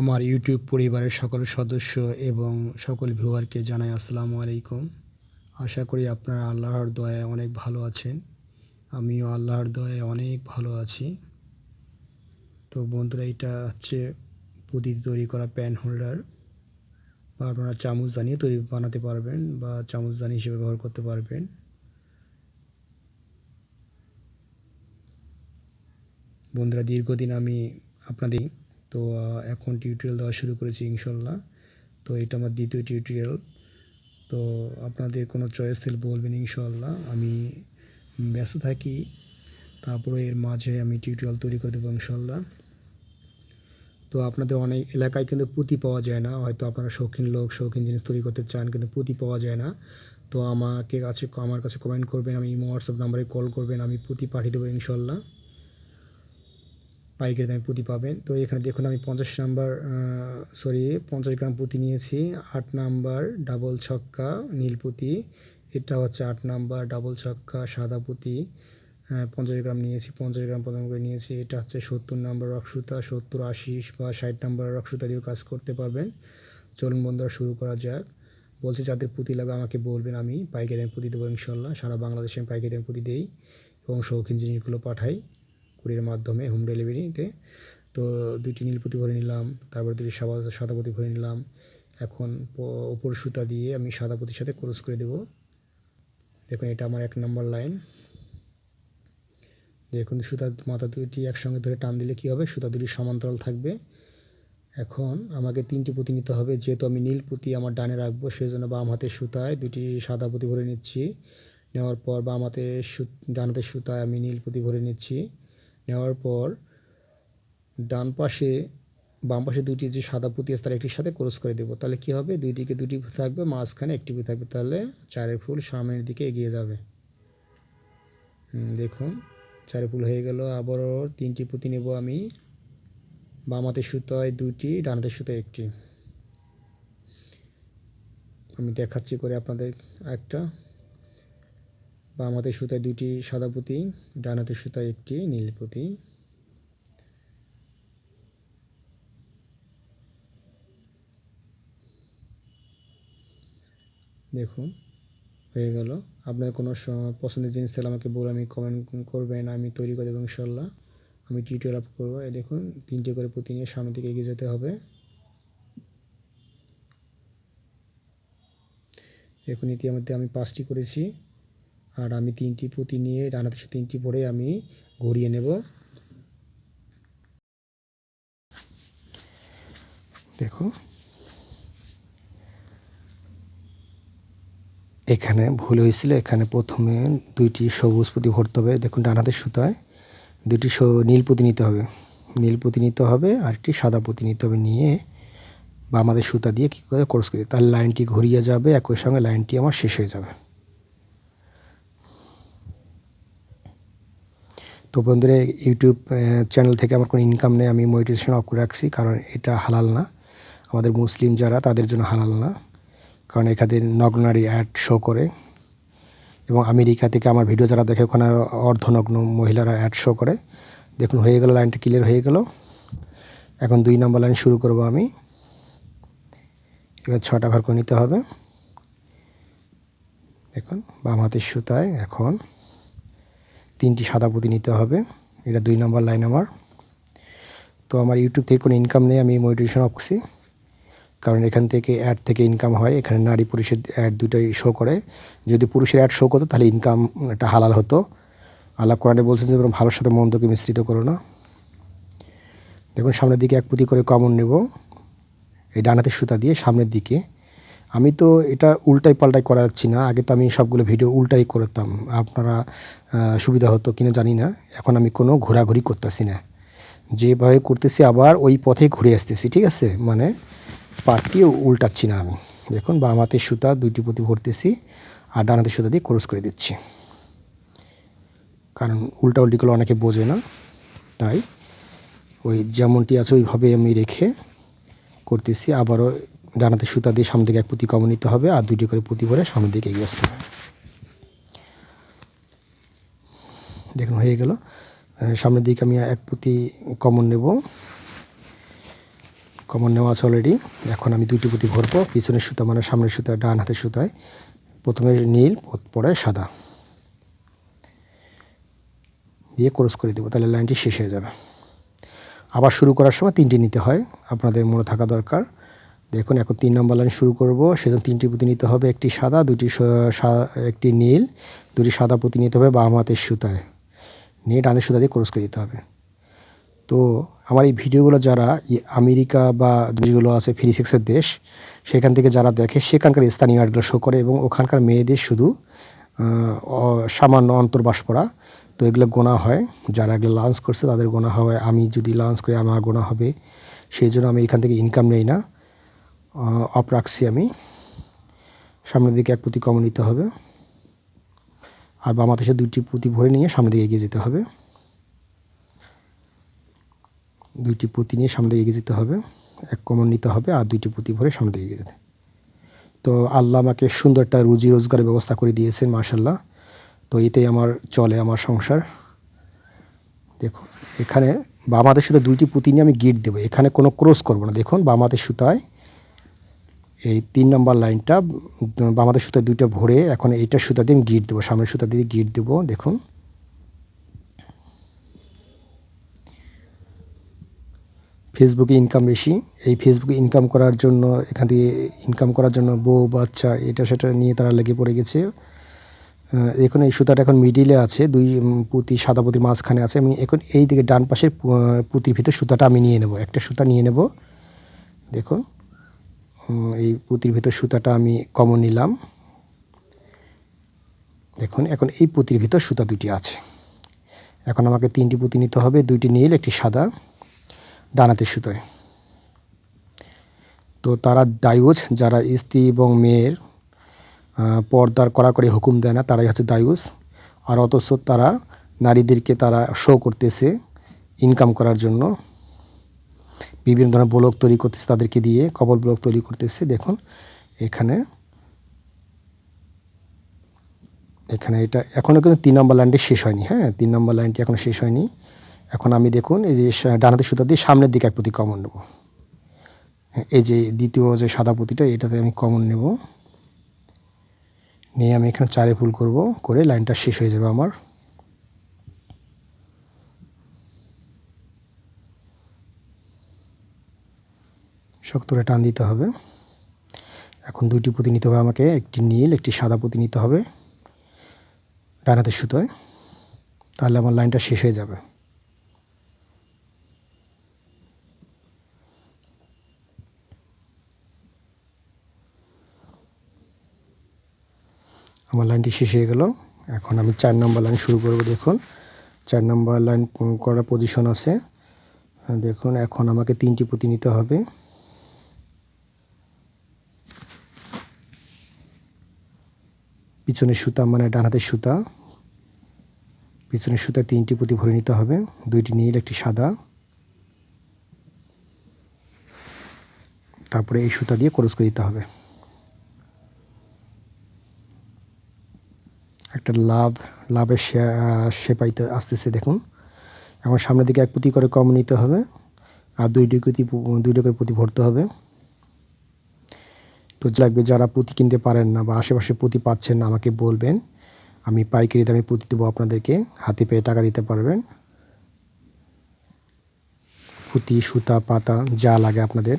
আমার ইউটিউব পরিবারের সকল সদস্য এবং সকল ভিউয়ারকে জানাই আসসালামু আলাইকুম। আশা করি আপনারা আল্লাহর দয়ায় অনেক ভালো আছেন। আমিও আল্লাহর দয়ায় অনেক ভালো আছি। তো বন্ধুরা, এটা হচ্ছে পুঁতি তৈরি করা প্যান হোল্ডার বা আপনারা চামচদানি তৈরি, বানাতে পারবেন বা চামচদানি হিসেবে ব্যবহার করতে পারবেন। বন্ধুরা, দীর্ঘদিন আমি আপনাদের তো এখন টিউটোরিয়াল দেওয়া শুরু করেছি ইনশাল্লাহ। তো এটা আমার দ্বিতীয় টিউটোরিয়াল তো আপনাদের কোনো চয়েস থাকলে বলবেন ইনশাল্লাহ। আমি ব্যস্ত থাকি, তারপরে এর মাঝে আমি টিউটোরিয়াল তৈরি করে দেবো ইনশাল্লাহ। তো আপনাদের অনেক এলাকায় কিন্তু পুঁতি পাওয়া যায় না। হয়তো আপনারা শৌখিন লোক, শৌখিন জিনিস তৈরি করতে চান, কিন্তু পুঁতি পাওয়া যায় না। তো আমাকে কাছে, আমার কাছে কমেন্ট করবেন, আমি হোয়াটসঅ্যাপ নাম্বারে কল করবেন, আমি পুঁতি পাঠিয়ে দেবো ইনশাল্লাহ। পাইকারি দামে পুঁতি পাবেন। তো এখানে দেখুন আমি পঞ্চাশ নাম্বার সরি পঞ্চাশ গ্রাম পুঁতি নিয়েছি। আট নাম্বার ডাবল ছক্কা নীল পুঁতি। এটা হচ্ছে আট নাম্বার ডাবল ছক্কা সাদা পুঁতি। পঞ্চাশ গ্রাম নিয়েছি, পঞ্চাশ গ্রাম প্রথম করে নিয়েছি। এটা হচ্ছে সত্তর নাম্বার রক্সুতা সত্তর, আশি বা ষাট নাম্বার রক্সুতা দিয়েও কাজ করতে পারবেন। চলুন বন্ধুরা, শুরু করা যাক। বলছি যাদের পুঁতি লাগবে আমাকে বলবেন, আমি পাইকারি দামে পুঁতি দেবো ইনশাল্লাহ। সারা বাংলাদেশে আমি পাইকারি দামে পুঁতি দেই এবং শৌখিন জিনিসগুলো পাঠাই। কুরিয়ার মাধ্যমে হোম ডেলিভারিতে তো। দুইটি নীলপুতি ভরে নিলাম, তারপর দুটি সাদা সাদা পুঁতি ভরে নিলাম। এখন ওপর সুতা দিয়ে আমি সাদাপতির সাথে ক্রস করে দেব। দেখুন, এটা আমার এক নম্বর লাইন দেখুন, সুতা মাথা দুটি একসঙ্গে ধরে টান দিলে কী হবে? সুতা দুটি সমান্তরাল থাকবে। এখন আমাকে তিনটি পুঁতি নিতে হবে, যেহেতু আমি নীল পুঁতি আমার ডানে রাখব সেই জন্য বাম হাতের সুতায় দুটি সাদা পুঁতি ভরে নিচ্ছি। নেওয়ার পর বাম হাতে সু ডান হাতের সুতায় আমি নীল পুঁতি ভরে নিচ্ছি। নেওয়ার পর ডান পাশে, বাম পাশে দুটি যে সাদা পুঁতি আছে তার একটির সাথে ক্রস করে দেবো। তাহলে কী হবে? দুই দিকে দুটি থাকবে, মাঝখানে একটি পুঁতি থাকবে। তাহলে চারের ফুল সামনের দিকে এগিয়ে যাবে। দেখুন, চারের ফুল হয়ে গেল। আবারও তিনটি পুঁতি নেব আমি। বাম হাতের সুতোয় দুটি ডান হাতের সুতোয় একটি। আমি দেখাচ্ছি করে আপনাদের একটা। বাম হাতের সুতায় দুটি সাদা পুঁতি, ডান হাতের সুতায় একটি নীল পুঁতি। দেখুন, হয়ে গেল। আপনার কোনো পছন্দের জিনিস তাহলে আমাকে বলে আমি কমেন্ট করবেন, আমি তৈরি করে দেবো ইনশাল্লাহ আমি টিউটোরিয়াল আপ করব। এই দেখুন, তিনটে করে পুঁতি নিয়ে সামনের দিকে এগিয়ে যেতে হবে। দেখুন ইতিমধ্যে আমি পাঁচটি করেছি। আর আমি তিনটি পুঁতি নিয়ে ডান হাতের তিনটি পরে আমি ঘুরিয়ে নেব। দেখো। এখানে ভুল হয়েছিল, এখানে প্রথমে দুইটি সবুজ পুঁতি ভরতে হবে। দেখুন, ডান হাতের সুতায় দুইটি নীল পুঁতি নিতে হবে। নীল পুঁতি নিতে হবে, আর একটি সাদা পুঁতি নিতে হবে নিয়ে বা আমাদের সুতা দিয়ে কী করে কোর্স করে, তার লাইনটি ঘুরিয়ে যাবে, একই সঙ্গে লাইনটি আমার শেষ হয়ে যাবে। তো বন্ধুরা, ইউটিউব চ্যানেল থেকে আমার কোনো ইনকাম নেই, আমি মনিটাইজেশন অফ করে রাখছি, কারণ এটা হালাল না। আমাদের মুসলিম যারা, তাদের জন্য হালাল না, কারণ এখানে নগ্নারী অ্যাড শো করে। এবং আমেরিকা থেকে আমার ভিডিও যারা দেখে, ওখানে অর্ধনগ্ন মহিলারা অ্যাড শো করে। দেখুন, হয়ে গেল লাইনটা ক্লিয়ার হয়ে গেল। এখন দুই নম্বর লাইন শুরু করব আমি। এবার ছটা ঘর করে নিতে হবে। দেখুন, বাম হাতের সুতায় এখন তিনটি সাদা পুঁতি নিতে হবে। এটা দুই নম্বর লাইন আমার। তো আমার ইউটিউব থেকে কোনো ইনকাম নেই, আমি মোটিভেশন অফছি কারণ এখান থেকে অ্যাড থেকে ইনকাম হয়, এখানে নারী পুরুষের অ্যাড দুটোই শো করে। যদি পুরুষের অ্যাড শো করতো, তাহলে ইনকাম একটা হালাল হতো। আল্লাহ কোরআনে বলছেন যে, তোমরা ভালোর সাথে মন্দকে মিশ্রিত করো না। দেখুন, সামনের দিকে এক পুঁতি করে কমন নেব। এই ডানাতে সুতা দিয়ে সামনের দিকে। আমি তো এটা উল্টাই পাল্টাই করা যাচ্ছি না। আগে তো আমি সবগুলো ভিডিও উল্টাই করতাম। আপনারা সুবিধা হতো কিনা জানি না। এখন আমি কোনো ঘোরাঘুরি করতেছি না। যেভাবে করতেছি আবার ওই পথে ঘুরে আসতেছি, ঠিক আছে? মানে পাটটি উল্টাচ্ছি না আমি। দেখুন, বাম হাতের সুতা, দুইটি পুঁতি ভরতেছি আর ডান হাতের সুতা দিয়ে ক্রস করে দিচ্ছি। কারণ উল্টা উল্টিগুলো অনেকে বোঝে না। তাই ওই যেমনটি আছে, ওইভাবে আমি রেখে করতেছি। আবারও ডানাতে সুতা দিয়ে সামনে দিকে এক পুঁতি কমন নিতে হবে আর দুটি করে পুঁতি ভরে সামনের দিকে এগিয়ে আসতে হবে। দেখুন, হয়ে গেল। সামনের দিকে আমি এক পুঁতি কমন নেব। কমন নেওয়া আছে অলরেডি এখন আমি দুইটি পুঁতি ভরবো। পিছনের সুতা মানে সামনের সুতা, ডান হাতের সুতায়। প্রথমে নীল, পরে সাদা। দিয়ে ক্রস করে দেবো, তাহলে লাইনটি শেষ হয়ে যাবে। আবার শুরু করার সময় তিনটি নিতে হয়। আপনাদের মনে থাকা দরকার। দেখুন, এখন তিন নম্বর লাইন শুরু করব। সেজন্য তিনটি পুঁতি নিতে হবে, একটি সাদা, দুটি একটি নীল, দুটি সাদা পুঁতি নিতে হবে বাম হাতের সুতায়। নিয়ে ডানের সুতা দিয়ে ক্রস করে দিতে হবে। তো আমার এই ভিডিওগুলো যারা আমেরিকা বা যেগুলো আছে, ফ্রি সেক্সের দেশ, সেখান থেকে যারা দেখে, সেখানকার স্থানীয় আর্টগুলো শো করে এবং ওখানকার মেয়েদের শুধু সামান্য অন্তর্বাস পড়া তো এগুলো গোনা হয়। যারা এগুলো লাঞ্চ করছে, তাদের গোনা হয়। আমি যদি লাঞ্চ করি, আমার গোনা হবে। সেই জন্য আমি এখান থেকে ইনকাম নেই না। অফ রাখছি আমি সামনের দিকে এক পুঁতি কমন নিতে হবে। আর বাম হাতে দুইটি পুঁতি ভরে নিয়ে সামনের দিকে এগিয়ে যেতে হবে। দুইটি পুঁতি নিয়ে সামনে দিকে এগিয়ে যেতে হবে। এক কমন নিতে হবে আর দুইটি পুঁতি ভরে সামনে দিকে এগিয়ে যেতে তো আল্লাহ আমাকে সুন্দর একটা রুজি রোজগারের ব্যবস্থা করে দিয়েছেন মার্শাল্লাহ তো এতেই আমার চলে আমার সংসার। দেখুন, এখানে বাম হাতের সুতো দুইটি পুঁতি নিয়ে আমি গিট দেবো। এখানে কোনো ক্রস করব না। দেখুন, বাম হাতের সুতায় এই তিন নম্বর লাইনটা উম, বাম হাতের সুতা দুইটা ভরে এখন এইটা সুতা দিয়ে আমি গিট দেবো সামনের সুতা দিয়ে গিট দেবো দেখুন। ফেসবুকে ইনকাম বেশি এই ফেসবুকে ইনকাম করার জন্য এখান থেকে ইনকাম করার জন্য বউ বাচ্চা এটা সেটা নিয়ে তারা লেগে পড়ে গেছে। এখন এই সুতাটা এখন মিডিলে আছে দুই পুঁতি সাদা পুঁতি মাঝখানে আছে আমি এখন এই দিকে ডান পাশের পুঁতির ভিতর সুতাটা আমি নিয়ে নেব একটা সুতা নিয়ে নেব। দেখুন। এই পুঁতির ভিতর সুতাটা আমি কমন নিলাম। দেখুন, এখন এই পুঁতির ভিতর সুতা দুটি আছে। এখন আমাকে তিনটি পুঁতি নিতে হবে, দুইটি নীল, একটি সাদা ডানাতে সুতোয়। তো তারা দায়ুজ, যারা স্ত্রী এবং মেয়ের পর্দার কড়াকড়ি হুকুম দেয় না, তারাই হচ্ছে দায়ুস আর অথচ তারা নারীদেরকে তারা শো করতেছে ইনকাম করার জন্য। বিভিন্ন ধরনের ব্লক তৈরি করতেছে, তাদেরকে দিয়ে কবল ব্লক তৈরি করতেছে। দেখুন, এখানে এখানে এটা এখনও কিন্তু তিন নম্বর লাইনটি শেষ হয়নি হ্যাঁ? তিন নম্বর লাইনটি এখনও শেষ হয়নি। এখন আমি দেখুন, এই যে ডানাতে সুতা দিয়ে সামনের দিকে এক পুঁতি কমন নেব। এই যে দ্বিতীয় যে সাদা পুঁতিটা এটাতে আমি কমন নেব। নিয়ে আমি এখানে চারে ফুল করব, করে লাইনটা শেষ হয়ে যাবে আমার। শক্ত করে টান দিতে হবে। এখন দুইটি পুঁতি নিতে হবে আমাকে, একটি নীল, একটি সাদা পুঁতি নিতে হবে ডানাতে সুতোয়। তাহলে আমার লাইনটা শেষ হয়ে যাবে। আমার লাইনটি শেষ হয়ে গেল। এখন আমি চার নম্বর লাইন শুরু করব, দেখুন। চার নম্বর লাইন করার পজিশন আছে। দেখুন, এখন আমাকে তিনটি পুঁতি নিতে হবে। পিছনের সুতা মানে ডান হাতের সুতা। পিছনের সুতা তিনটি পুঁতি ভরে নিতে হবে। দুইটি নীল, একটি সাদা। তারপরে এই সুতা দিয়ে ক্রস করে দিতে হবে। একটা লাভ, লাভের শেপাইতে আসতেছে দেখুন। এখন সামনের দিকে এক পুঁতি করে কম নিতে হবে। আর দুইটি পুঁতি, দুইটা করে পুঁতি ভরতে হবে। তো লাগবে যারা পুঁতি কিনতে পারেন না বা আশেপাশে পুঁতি পাচ্ছেন না, আমাকে বলবেন। আমি পাইকারি দামে পুঁতি দেবো আপনাদেরকে। হাতে পেয়ে টাকা দিতে পারবেন। পুঁতি, সুতা, পাতা, যা লাগে আপনাদের।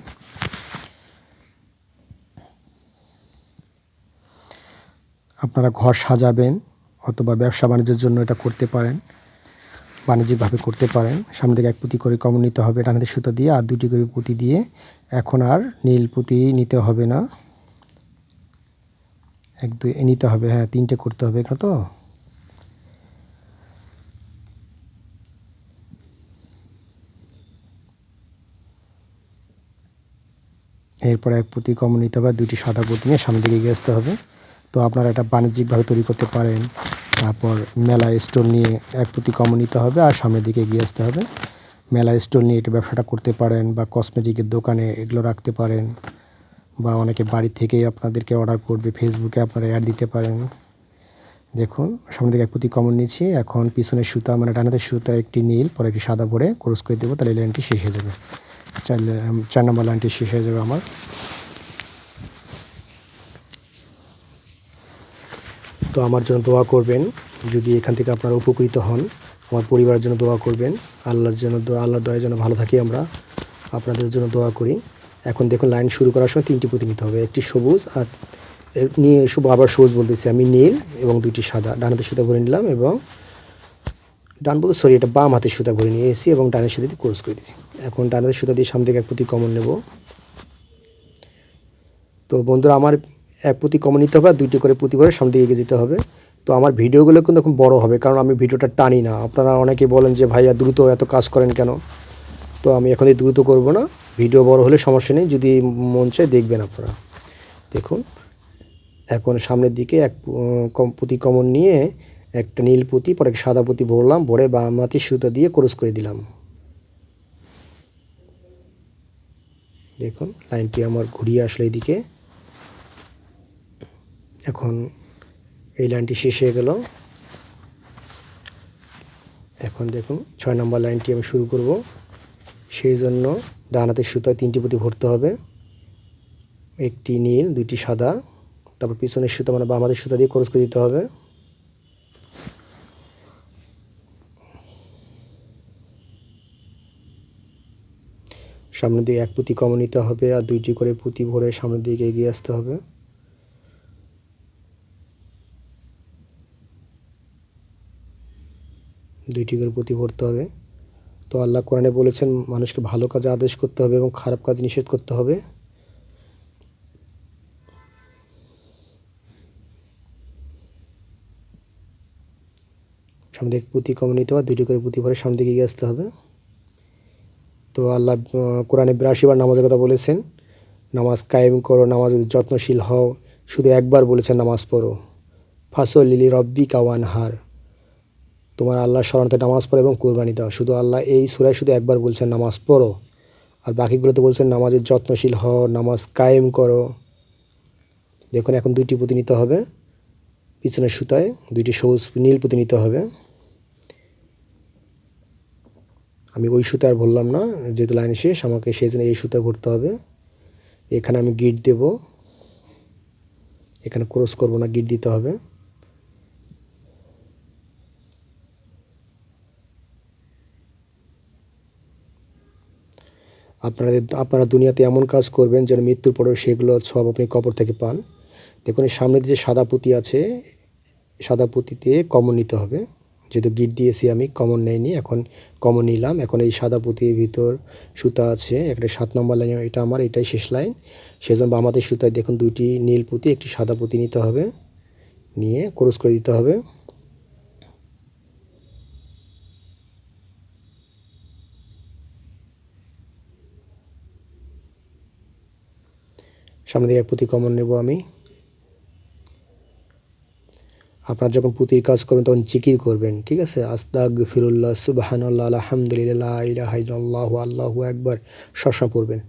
আপনারা ঘর সাজাবেন অথবা ব্যবসা বাণিজ্যের জন্য এটা করতে পারেন, বাণিজ্যিকভাবে করতে পারেন। সামনে থেকে এক পুঁতি করে কমন নিতে হবে ডানাতে সুতো দিয়ে আর দুটি করে পুঁতি দিয়ে। এখন আর নীল পুঁতি নিতে হবে না। এক, দুই, এ নিতে হবে হ্যাঁ তিনটে করতে হবে এখানে তো। এরপর এক পুঁতি কমন নিতে হবে, দুইটি সাদা পুঁতি নিয়ে সামনের দিকে আসতে হবে। তো আপনারা এটা বাণিজ্যিকভাবে তৈরি করতে পারেন। তারপর মেলা স্টোর নিয়ে এক পুঁতি কমন নিতে হবে আর সামনের দিকে এগিয়ে আসতে হবে। মেলা স্টোর নিয়ে এটা ব্যবসাটা করতে পারেন বা কসমেটিকের দোকানে এগুলো রাখতে পারেন। বা অনেকে বাড়ি থেকেই আপনাদেরকে অর্ডার করবে ফেসবুকে আপনারা অ্যাড দিতে পারেন। দেখুন, সামনে দিকে এক পুঁতি কমন নিচ্ছি। এখন পিছনের সুতা মানে ডানাতে সুতা একটি নীল, পরে একটি সাদা পরে ক্রস করে দেবো, তাহলে লাইনটি শেষ হয়ে যাবে। চার চার নম্বর লাইনটি শেষ হয়ে যাবে আমার। তো আমার জন্য দোয়া করবেন, যদি এখান থেকে আপনারা উপকৃত হন, আমার পরিবারের জন্য দোয়া করবেন, আল্লাহর জন্য আল্লাহর দয়ের জন্য ভালো থাকি আমরা, আপনাদের জন্য দোয়া করি। এখন দেখুন লাইন শুরু করার সময় তিনটি পুঁতি নিতে হবে। একটি সবুজ, আর নিয়ে শুভ আবার সবুজ বলতেছি আমি, নীল এবং দুইটি সাদা। ডান হাতের সুতা ভরে নিলাম এবং ডান বলতে সরি এটা বাম হাতের সুতা ভরে নিয়েছি এবং ডানের সুতা দিয়ে ক্রস করে দিয়েছি এখন ডান হাতের সুতা দিয়ে সামনে থেকে এক পুঁতি কমন নেব। তো বন্ধুরা, আমার এক পুঁতি কমন নিতে হবে আর দুইটি করে পুঁতি ভরে সামনে দিকে এগিয়ে যেতে হবে। তো আমার ভিডিওগুলো কিন্তু এখন বড় হবে, কারণ আমি ভিডিওটা টানি না। আপনারা অনেকে বলেন যে, ভাইয়া, দ্রুত এত কাজ করেন কেন? তো আমি এখন এই দ্রুত করব না। ভিডিও বড় হলে সমস্যা নেই, যদি মন চায় দেখবেন আপনারা। দেখুন, এখন সামনের দিকে এক পুঁতি কমন নিয়ে একটা নীল পুঁতি, পরে একটা সাদা পুঁতি ভরলাম, ভরে বাম হাতে সুতো দিয়ে ক্রস করে দিলাম। দেখুন, লাইনটি আমার ঘুরিয়ে আসলো এদিকে। এখন এই লাইনটি শেষ হয়ে গেল। এখন দেখুন, ছয় নম্বর লাইনটি আমি শুরু করব। সেই জন্য ডান হাতের সুতায় তিনটি পুঁতি ভরতে হবে। একটি নীল, দুইটি সাদা। তারপর পিছনের সুতা মানে বাম হাতের সুতা দিয়ে ক্রস করে দিতে হবে। সামনের দিকে এক পুঁতি কমন নিতে হবে আর দুইটি করে পুঁতি ভরে সামনের দিকে এগিয়ে আসতে হবে। দুইটি করে পুঁতি ভরতে হবে। তো আল্লাহ কোরআনে বলেছেন, মানুষকে ভালো কাজে আদেশ করতে হবে এবং খারাপ কাজ নিষেধ করতে হবে। সামনে দিকে পুঁতি কমে নিতে হবে, দুটি করে পুঁতি ভরে সামনে দিকে এগিয়ে আসতে হবে। তো আল্লাহ কোরআনে বিরাশি বার নামাজের কথা বলেছেন, নামাজ কায়েম করো, নামাজ যত্নশীল হও, শুধু একবার বলেছেন নামাজ পড়ো। ফাসল লিলি রব্বি কাওয়ান হার তোমার আল্লাহ স্মরণতে নামাজ পড়ো এবং কোরবানি দাও। শুধু আল্লাহ এই সুরায় শুধু একবার বলছেন নামাজ পড়ো, আর বাকিগুলোতে বলছেন নামাজের যত্নশীল হও, নামাজ কায়েম করো। দেখুন, এখন দুইটি পুঁতি নিতে হবে। পিছনের সুতায় দুইটি সবুজ নীল পুঁতি নিতে হবে। আমি ওই সুতা আর বললাম না, যেহেতু লাইন শেষ, আমাকে সেই জন্য এই সুতা ভরতে হবে। এখানে আমি গিট দেব। এখানে ক্রস করব না গিট দিতে হবে। আপনাদের আপনারা দুনিয়াতে এমন কাজ করবেন যেন মৃত্যুর পরেও সেগুলো সব আপনি কবর থেকে পান। দেখুন সামনে যে সাদা পুঁতি আছে, সাদা পুঁতিতে কমন নিতে হবে। যেহেতু গিট দিয়েছি আমি, কমন নেইনি এখন কমন নিলাম। এখন এই সাদা পুঁতির ভিতর সুতা আছে, একটা সাত নম্বর লাইন এটা আমার, এটাই শেষ লাইন সেজন্য আমাদের সুতায় দেখুন দুইটি নীল পুঁতি, একটি সাদা পুঁতি নিতে হবে। নিয়ে ক্রস করে দিতে হবে। সামনে দিকে এক পুঁতি কমন নেব আমি। আপনারা যখন পুঁতির কাজ করবেন তখন জিকির করবেন, ঠিক আছে? আস্তাক ফিরুল্লাহ সুবাহান্লাহ আলহামদুলিল্লাহ ইলাহাইল্লাহ আল্লাহ একবার সবসময় পড়বেন।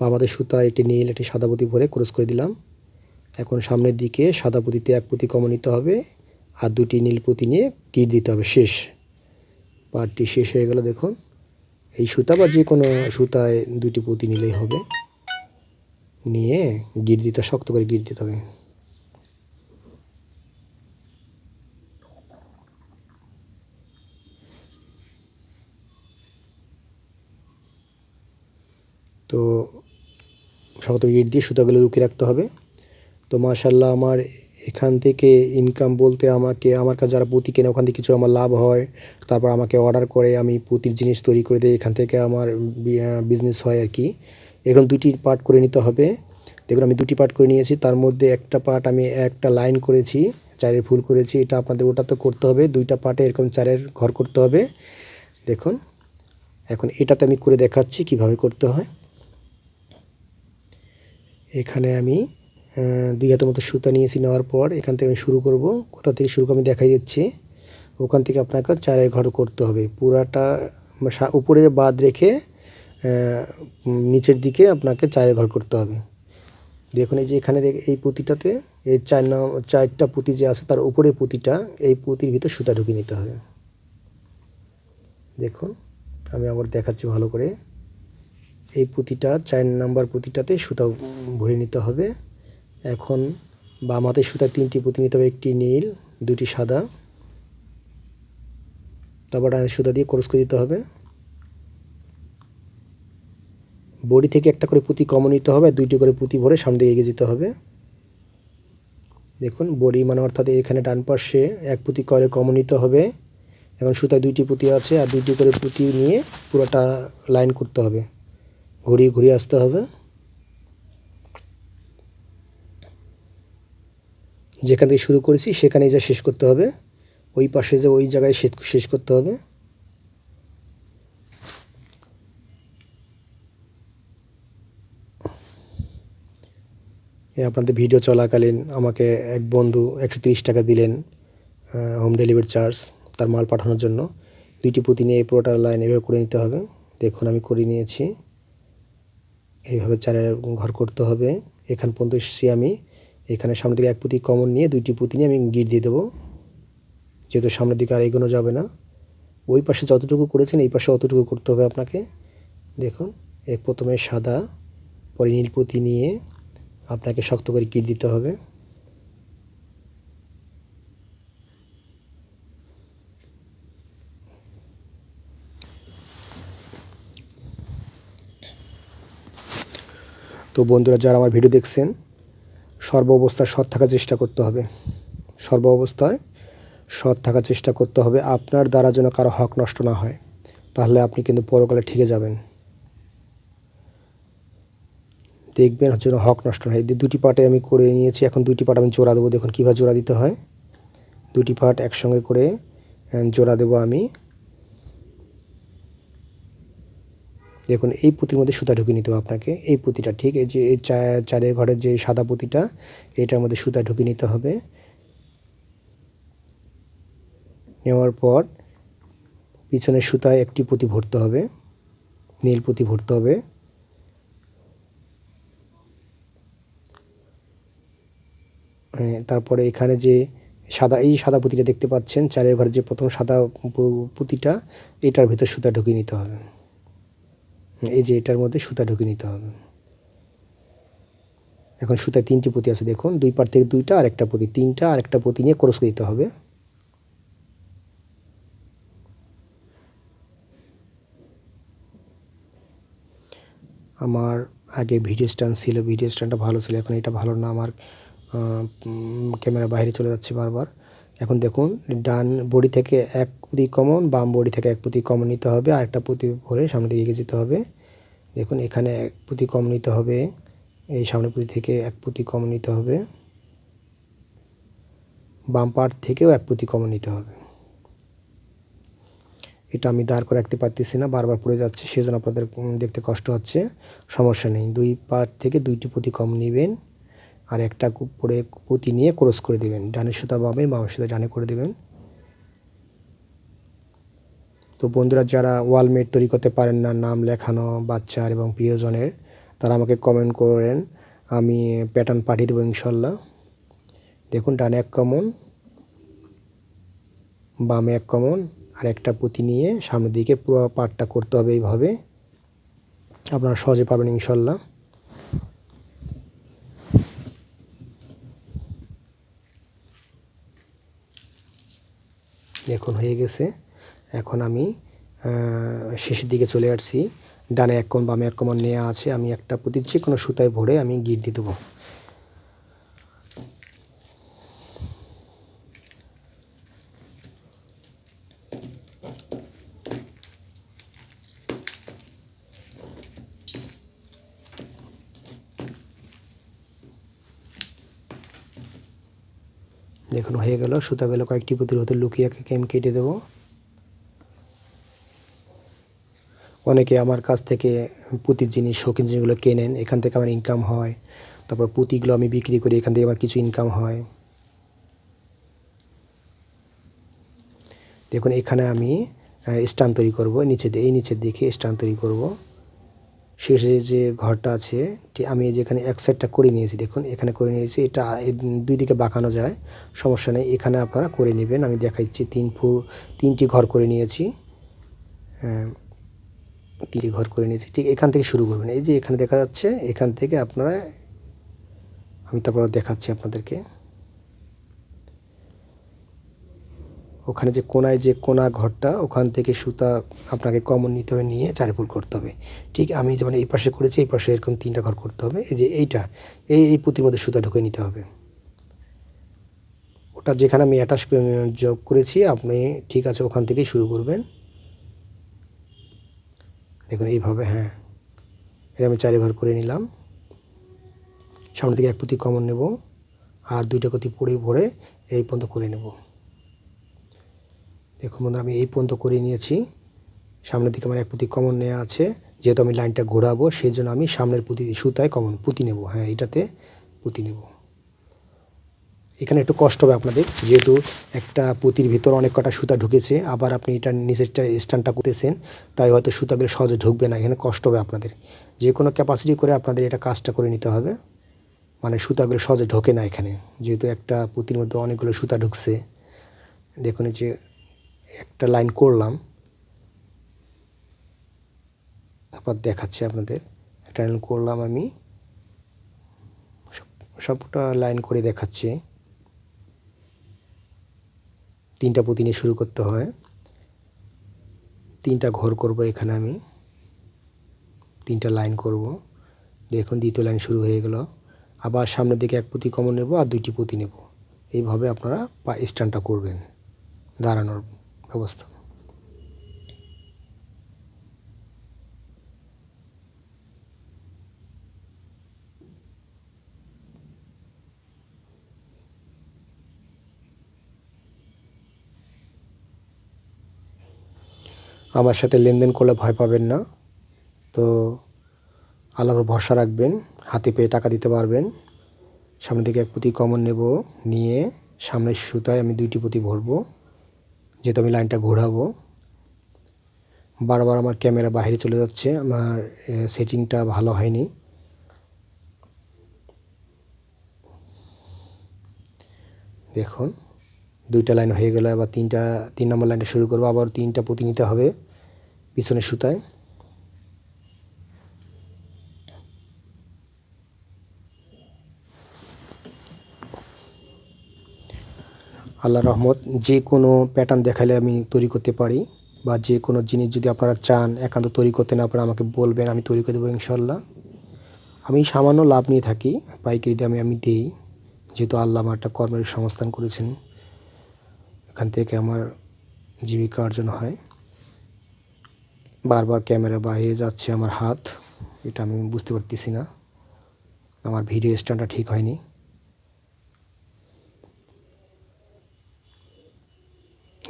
বা আমাদের সুতা একটি নীল, একটি সাদা পুঁতি ভরে ক্রস করে দিলাম। এখন সামনের দিকে সাদা পুঁতিতে এক পুঁতি কমন নিতে হবে আর দুটি নীল পুঁতি নিয়ে কিট দিতে হবে, শেষ। পার্টটি শেষ হয়ে গেল, দেখুন। এই সুতা বা যে কোনো সুতায় দুটি পুঁতি নিলেই হবে। নিয়ে গিট দিতে শক্ত করে গিট দিতে হবে। তো শক্ত ইট দিয়ে সুতাগুলো লুকিয়ে রাখতে হবে। তো মাশাল্লাহ আমার এখান থেকে ইনকাম বলতে আমাকে, আমার কাছে যারা পুঁতি কেনে, ওখান থেকে কিছু আমার লাভ হয়। তারপর আমাকে অর্ডার করে, আমি পুঁতির জিনিস তৈরি করে দিই, এখান থেকে আমার বিজনেস হয় আর কি। এরকম দুটি পার্ট করে নিতে হবে। দেখুন, আমি দুটি পার্ট করে নিয়েছি। তার মধ্যে একটা পার্ট আমি একটা লাইন করেছি, চারের ফুল করেছি, এটা আপনাদের ওটা তো করতে হবে। দুইটা পার্টে এরকম চারের ঘর করতে হবে। দেখুন, এখন এটাতে আমি করে দেখাচ্ছি কীভাবে করতে হয়। এখানে আমি দুই হাতের মতো সুতা নিয়েছি নেওয়ার পর এখান থেকে আমি শুরু করব। কোথা থেকে শুরু আমি দেখাই দিচ্ছি। ওখান থেকে আপনাকে চারের ঘর করতে হবে। পুরাটা উপরে বাদ রেখে নিচের দিকে আপনাকে চারের ঘর করতে হবে। দেখুন এই যে এখানে এই পুঁতিটাতে, এই চার নাম, চারটা পুঁতি যে আছে তার উপরে পুঁতিটা, এই পুঁতির ভিতর সুতা ঢুকিয়ে নিতে হবে। দেখুন, আমি আবার দেখাচ্ছি ভালো করে। এই পুঁতিটা, চার নাম্বার পুঁতিটাতে সুতা ভরে নিতে হবে। এখন বাম হাতের সুতা তিনটি পুঁতি নিতে হবে, একটি নীল, দুটি সাদা। তারপর সুতা দিয়ে ক্রস করে দিতে হবে। বডি থেকে একটা করে পুঁতি কমন নিতে হবে, দুইটি করে পুঁতি ভরে সামনে দিকে এগিয়ে যেতে হবে। দেখুন, বডি মানে অর্থাৎ এখানে ডান পাশে এক পুঁতি করে কমন নিতে হবে, এখন সুতায় দুইটি পুঁতি আছে আর দুইটি করে পুঁতি নিয়ে পুরোটা লাইন করতে হবে, ঘুরিয়ে ঘুরিয়ে আসতে হবে। যেখান থেকে শুরু করেছি সেখানেই যা শেষ করতে হবে, ওই পাশে যে ওই জায়গায় শেষ করতে হবে। আপনাদের ভিডিও চলাকালীন আমাকে এক বন্ধু একশো টাকা দিলেন হোম ডেলিভারি চার্জ তার মাল পাঠানোর জন্য। দুইটি পুঁতি নিয়ে এই পুরোটা লাইন এভাবে করে নিতে হবে। দেখুন, আমি করে নিয়েছি। এইভাবে চারের ঘর করতে হবে। এখান পর্যন্ত এসেছি আমি। এখানে সামনের দিকে এক পুঁতি কমন নিয়ে দুইটি পুঁতি নিয়ে আমি গিট দিয়ে দেবো। যেহেতু সামনের দিকে আর এগোনো যাবে না। ওই পাশে যতটুকু করেছেন, এই পাশে অতটুকু করতে হবে আপনাকে। দেখুন, এক প্রথমে সাদা, পরে নীল পুঁতি নিয়ে আপনাকে শক্ত করে কিট দিতে হবে? তো বন্ধুরা, যারা আমার ভিডিও দেখছেন, সর্ব অবস্থায় সৎ থাকার চেষ্টা করতে হবে। সর্ব অবস্থায় সৎ থাকার চেষ্টা করতে হবে। আপনার দ্বারা যেন কারও হক নষ্ট না হয়, তাহলে আপনি কিন্তু পরকালে ঠিকে যাবেন। দেখবেন যেন হক নষ্ট হয় দুটি পার্টে আমি করে নিয়েছি, এখন দুটি পার্ট আমি জোড়া দেবো। দেখুন কীভাবে জোড়া দিতে হয়। দুটি পার্ট একসঙ্গে করে জোড়া দেবো আমি। দেখুন, এই পুঁতির মধ্যে সুতা ঢুকিয়ে নিতে হবে আপনাকে। এই পুঁতিটা ঠিক, এই যে, এই চারের ঘরের যে সাদা পুঁতিটা, এটার মধ্যে সুতা ঢুকিয়ে নিতে হবে। নেওয়ার পর পিছনের সুতায় একটি পুঁতি ভরতে হবে, নীল পুঁতি ভরতে হবে। তারপরে এখানে যে সাদা, এই সাদা পুঁতিটা দেখতে পাচ্ছেন, চারের ঘরে যে প্রথম সাদা পুঁতিটা, এটার ভিতর সুতা ঢুকিয়ে নিতে হবে। এই যে এটার মধ্যে সুতা ঢুকিয়ে নিতে হবে। এখন সুতায় তিনটি পুঁতি আছে, দেখুন, দুই পার থেকে দুইটা আর একটা পুঁতি তিনটা আর একটা পুঁতি নিয়ে ক্রস করে দিতে হবে। আমার আগে ভিডিও স্ট্যান্ড ছিল, ভিডিও স্ট্যান্ডটা ভালো ছিল, এখন এটা ভালো না, আমার ক্যামেরা বাইরে চলে যাচ্ছে বারবার। এখন দেখুন, ডান বডি থেকে এক পুঁতি কমন, বাম বডি থেকে এক পুঁতি কমন নিতে হবে আর একটা পুঁতি ভরে সামনে দিকে এগিয়ে যেতে হবে। দেখুন, এখানে এক পুঁতি কম নিতে হবে, এই সামনে পুঁতি থেকে এক পুঁতি কম নিতে হবে। বাম পার্ট থেকেও এক পুঁতি কমন নিতে হবে। এটা আমি দাঁড় করে রাখতে পারতেছি না, বারবার পড়ে যাচ্ছে, সেজন্য আপনাদের দেখতে কষ্ট হচ্ছে, সমস্যা নেই। দুই পার্ট থেকে দুইটি পুঁতি কম নেবেন। আর একটা পরে পুঁতি নিয়ে ক্রস করে দেবেন। ডানের সুতা বামে বামের সুতা ডানে করে দেবেন। তো বন্ধুরা, যারা ওয়ালমেট তৈরি করতে পারেন না, নাম লেখানো, বাচ্চার এবং প্রিয়জনের, তারা আমাকে কমেন্ট করেন। আমি প্যাটার্ন পাঠিয়ে দেবো ইনশাল্লাহ। দেখুন, ডানে এক কমন, বামে এক কমন, আর একটা পুঁতি নিয়ে সামনের দিকে পুরো পাটটা করতে হবে এইভাবে। আপনারা সহজে পাবেন ইনশাল্লাহ। এখন হয়ে গেছে। এখন আমি শেষের দিকে চলে আসছি। ডানে এক কম বামে এক কমন নেওয়া আছে। আমি একটা প্রতি যে কোনো সুতায় ভরে আমি গিট দিয়ে দেবো। দেখুন, হয়ে গেল। সুতাগুলো কয়েকটি পুঁতির হতে লুকিয়ে কেম কেটে দেবো। অনেকে আমার কাছ থেকে পুঁতির জিনিস, শৌখিন জিনিসগুলো কেনেন। এখান থেকে আমার ইনকাম হয়। তারপর পুঁতিগুলো আমি বিক্রি করি। এখান থেকে আমার কিছু ইনকাম হয়। দেখুন, এখানে আমি স্টান তৈরি করব। নিচে এই নিচের দিকে স্টান তৈরি করব। শেষে যে ঘরটা আছে আমি যেখানে এক সাইডটা করে নিয়েছি, দেখুন, এখানে করে নিয়েছি, এটা দুই দিকে বাঁকানো যায়, সমস্যা নেই, এখানে আপনারা করে নেবেন, আমি দেখাচ্ছি তিন ফু, তিনটি ঘর করে নিয়েছি তিনটি ঘর করে নিয়েছি, ঠিক এখান থেকে শুরু করবেন, এই যে এখানে দেখা যাচ্ছে, এখান থেকে আপনারা, আমি তারপর দেখাচ্ছি আপনাদেরকে ওখানে যে কোনায় যে কোনা ঘরটা, ওখান থেকে সুতা আপনাকে কমন নিতে হবে, নিয়ে চারি ফুল করতে হবে। ঠিক, আমি যেমন এই পাশে করেছি, এই পাশে এরকম তিনটা ঘর করতে হবে। এই যে এইটা, এই এই পুঁতির মধ্যে সুতা ঢুকে নিতে হবে। ওটা যেখানে আমি অ্যাটাচ যোগ করেছি, আপনি ঠিক আছে, ওখান থেকেই শুরু করবেন। দেখুন, এইভাবে হ্যাঁ। এই আমি চারি ঘর করে নিলাম। সামনে থেকে এক পুঁতি কমন নেব, আর দুইটা কতি পড়ে পড়ে এই পর্যন্ত করে নেব। দেখুন বন্ধুরা, আমি এই পর্যন্ত করে নিয়েছি। সামনের দিকে আমার এক পুঁতি কমন নেওয়া আছে। যেহেতু আমি লাইনটা ঘোরাবো, সেই জন্য আমি সামনের পুঁতি, সুতায় কমন পুঁতি নেব। হ্যাঁ এটাতে পুঁতি নেব। এখানে একটু কষ্ট হবে আপনাদের। যেহেতু একটা পুঁতির ভিতর অনেক কটা সুতা ঢুকেছে, আবার আপনি এটা নিচেরটা স্ট্যান্ডটা করতেছেন, তাই হয়তো সুতাগুলো সহজে ঢুকবে না। এখানে কষ্ট হবে আপনাদের। যে কোনো ক্যাপাসিটি করে আপনাদের এটা কাজটা করে নিতে হবে। মানে সুতাগুলো সহজে ঢোকে না এখানে। যেহেতু একটা পুঁতির মধ্যে অনেকগুলো সুতা ঢুকছে। দেখুন যে একটা লাইন করলাম। তারপর দেখাচ্ছি আপনাদের। একটা লাইন করলাম আমি। সব, সবটা লাইন করে দেখাচ্ছি। তিনটা পুঁতি নিয়ে শুরু করতে হয়। তিনটা ঘর করব এখানে আমি। তিনটা লাইন করব। দেখুন, দ্বিতীয় লাইন শুরু হয়ে গেল। আবার সামনের দিকে এক পুঁতি কমন নেব আর দুইটি পুঁতি নেব। এইভাবে আপনারা পা স্ট্যান্ডটা করবেন। দাঁড়ানোর ব্যবস্থা। আমার সাথে লেনদেন করলে ভয় পাবেন না। তো আল্লাহর ভরসা রাখবেন, হাতে পেয়ে টাকা দিতে পারবেন। সামনের দিকে এক পুঁতি কমন নেব, নিয়ে সামনের সুতায় আমি দুইটি পুঁতি ভরবো। যেহেতু আমি লাইনটা ঘোরাবো, বারবার আমার ক্যামেরা বাইরে চলে যাচ্ছে, আমার সেটিংটা ভালো হয়নি। দেখুন, দুইটা লাইন হয়ে গেলে আবার তিনটা, তিন নম্বর লাইনটা শুরু করব, আবার তিনটা পুঁতি নিতে হবে পিছনের সুতায়। আল্লাহ রহমত, যে কোনো প্যাটার্ন দেখালে আমি তৈরি করতে পারি বা যে কোনো জিনিস যদি আপনারা চান, একান্ত তৈরি করতে না পারে আমাকে বলবেন, আমি তৈরি করে দেবো ইনশাল্লাহ আমি সামান্য লাভ নিয়ে থাকি, পাইকারি দামে আমি দিই, যেহেতু আল্লাহ আমার একটা কর্মের সংস্থান করেছেন, এখান থেকে আমার জীবিকা অর্জন হয়। বারবার ক্যামেরা বাইরে যাচ্ছে আমার হাত, এটা আমি বুঝতে পারতেছি না। আমার ভিডিও স্ট্যান্ডটা ঠিক হয়নি।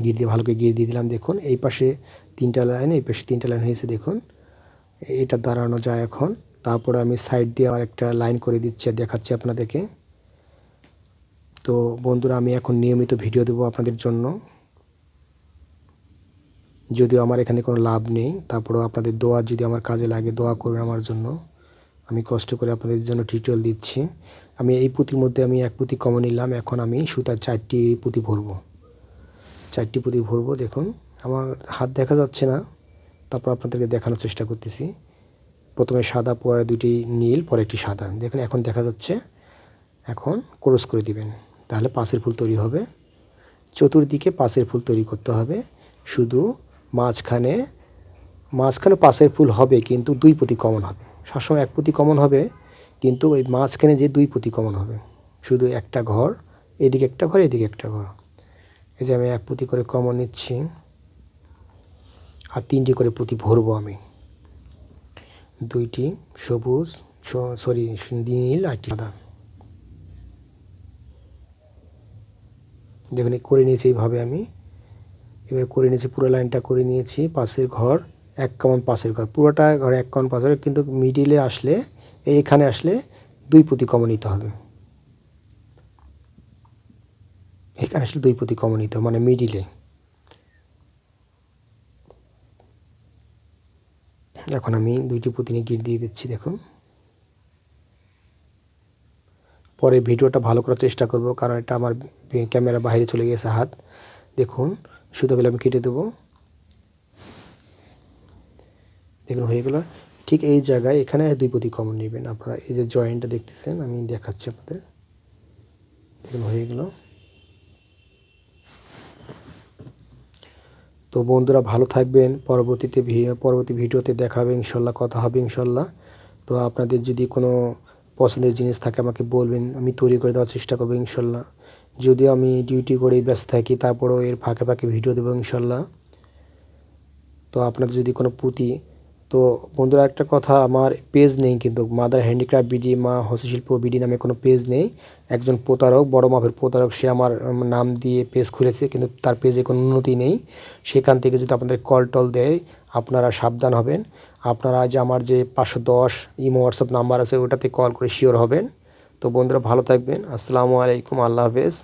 গির দিয়ে ভালো করে গির দিয়ে দিলাম, দেখুন, এই পাশে তিনটা লাইন, এই পাশে তিনটা লাইন হয়েছে, দেখুন। এটা দাঁড়ানো যায় এখন। তারপরে আমি সাইড দিয়ে আর একটা লাইন করে দিচ্ছি দেখাচ্ছি আপনাদেরকে। তো বন্ধুরা, আমি এখন নিয়মিত ভিডিও দেবো আপনাদের জন্য। যদিও আমার এখানে কোনো লাভ নেই, তারপরেও আপনাদের দোয়া যদি আমার কাজে লাগে, দোয়া করবেন আমার জন্য। আমি কষ্ট করে আপনাদের জন্য টিউটোরিয়াল দিচ্ছি। আমি এই পুঁতির মধ্যে আমি এক পুঁতি কমন নিলাম, এখন আমি সুতার চারটি পুঁতি ভরবো। চারটি পুঁতি ভরবো, দেখুন। আমার হাত দেখা যাচ্ছে না, তারপর আপনাদেরকে দেখানোর চেষ্টা করতেছি। প্রথমে সাদা, পরে দুটি নীল, পরে একটি সাদা। দেখুন, এখন দেখা যাচ্ছে, এখন ক্রস করে দিবেন। তাহলে পাশের ফুল তৈরি হবে। চতুর্দিকে পাশের ফুল তৈরি করতে হবে। শুধু মাঝখানে মাঝখানে পাশের ফুল হবে, কিন্তু দুই পুঁতি কমন হবে। সবসময় এক পুঁতি কমন হবে, কিন্তু ওই মাঝখানে যে দুই পুঁতি কমন হবে। শুধু একটা ঘর, এদিকে একটা ঘর, এদিকে একটা ঘর। এই যে আমি এক পুঁতি করে কমন নিচ্ছি আর তিনটি করে পুঁতি ভরবো আমি। দুইটি সবুজ সরি, নীল আর সাদা। দেখুন করে নিয়েছি এইভাবে আমি। এভাবে করে নিয়েছি, পুরো লাইনটা করে নিয়েছি, পাশের ঘর, এক কামন পাশের ঘর। পুরোটা ঘর এক কামন পাশের কিন্তু মিডিলে আসলে, এইখানে আসলে দুই পুঁতি কমন নিতে হবে। এখানে আসলে দুই পুঁতি কমন নিতে মানে মিডিলে এখন আমি দুইটি পুঁতি গিট দিয়ে দিচ্ছি, দেখুন। পরে ভিডিওটা ভালো করার চেষ্টা করব, কারণ এটা আমার ক্যামেরা বাইরে চলে গেছে হাত। দেখুন, সুতোগুলো আমি কেটে দেবো। দেখুন, হয়ে গেলো। ঠিক এই জায়গায় এখানে দুই প্রতি কমন নেবেন। আপনারা এই যে জয়েন্টটা দেখতেছেন, আমি দেখাচ্ছি আপনাদের। দেখুন, হয়ে গেলো। তো বন্ধুরা ভালো থাকবেন, পরবর্তীতে পরবর্তী ভিডিওতে দেখা হবে ইনশাল্লাহ, কথা হবে ইনশাল্লাহ। তো আপনাদের যদি কোনো পছন্দের জিনিস থাকে আমাকে বলবেন, আমি তৈরি করে দেওয়ার চেষ্টা করব ইনশাল্লাহ। যদিও আমি ডিউটি করে ব্যস্ত থাকি, তারপরেও এর ফাঁকে ফাঁকে ভিডিও দেবো ইনশাল্লাহ। তো আপনাদের যদি কোনো পুঁতি তো বন্ধুরা, একটা কথা, আমার পেজ নেই কিন্তু মাদার হ্যান্ডিক্রাফট বিডি মা হস্তশিল্প বিডি নামে কোনো পেজ নেই। একজন প্রতারক, বড় মাপের প্রতারক, সে আমার নাম দিয়ে পেজ খুলেছে, কিন্তু তার পেজে কোনো উন্নতি নেই। সেখান থেকে যদি আপনাদের কল টল দেয়, আপনারা সাবধান হবেন। আপনারা যে আমার যে পাঁচশো দশ ইমো হোয়াটসঅ্যাপ নাম্বার আছে, ওটাতে কল করে শিওর হবেন। তো বন্ধুরা, ভালো থাকবেন। আসসালামু আলাইকুম, আল্লাহ হাফেজ।